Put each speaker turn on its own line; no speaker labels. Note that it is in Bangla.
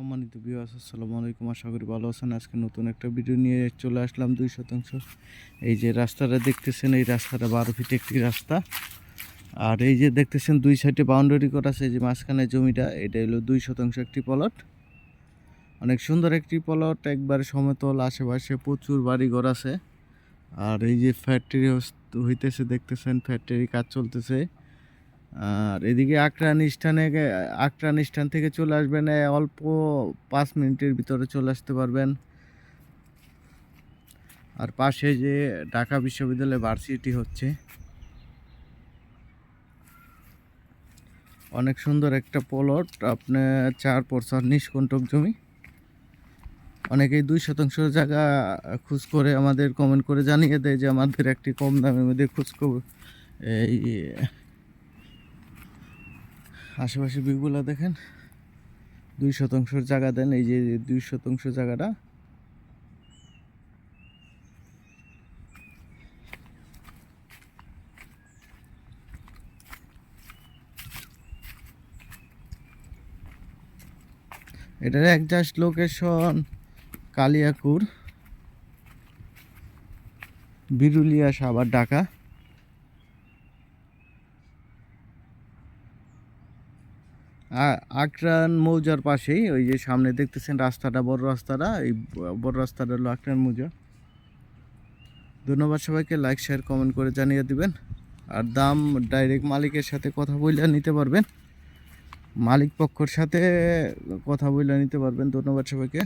সম্মানিত বিবাস আসসালামু আলাইকুম। আশা করি ভালো আছেন। আজকে নতুন একটা ভিডিও নিয়ে চলে আসলাম দুই শতাংশ। এই যে রাস্তাটা দেখতেছেন, এই রাস্তাটা বারো ফিট একটি রাস্তা। আর এই যে দেখতেছেন, দুই সাইডে বাউন্ডারি করা আছে যে মাঝখানে জমিটা, এটা হলো দুই শতাংশ একটি প্লট অনেক সুন্দর একটি প্লট একবারে সমতল, আশেপাশে প্রচুর বাড়িঘর আছে। আর এই যে ফ্যাক্টরি হইতেছে, দেখতেছেন ফ্যাক্টরি কাজ চলতেছে। আর এদিকে আক্রান স্থানে গে- আক্রান স্থান থেকে চলে আসবেন অল্প পাঁচ মিনিটের ভিতরে চলে আসতে পারবেন। আর পাশে যে ঢাকা বিশ্ববিদ্যালয় ভার্সিটি হচ্ছে। অনেক সুন্দর একটা প্লট আপনার চার পরসার নিষ্কণ্টক জমি। অনেকেই দুই শতাংশ জায়গা খোঁজ করে আমাদের কমেন্ট করে জানিয়ে দেয় যে আমাদের একটি কম দামের মধ্যে খোঁজ এই আশেপাশে ভিউগুলো দেখেন। দুই শতাংশ জায়গা দেন, এই যে দুই শতাংশ জায়গাটা। এটার একজাস্ট লোকেশন কালিয়াকুর বিরুলিয়া, সাভার, ঢাকা। আক্রান মৌজার পাশেই, ওই যে সামনে দেখতেছেন রাস্তাটা, বড় রাস্তাটা, এই বড় রাস্তাটা হলো আকরান মৌজা। ধন্যবাদ সবাইকে, লাইক, শেয়ার, কমেন্ট করে জানিয়ে দিবেন। আর দাম ডাইরেক্ট মালিকের সাথে কথা বলে নিতে পারবেন। মালিক পক্ষর সাথে কথা বলে নিতে পারবেন। ধন্যবাদ সবাইকে।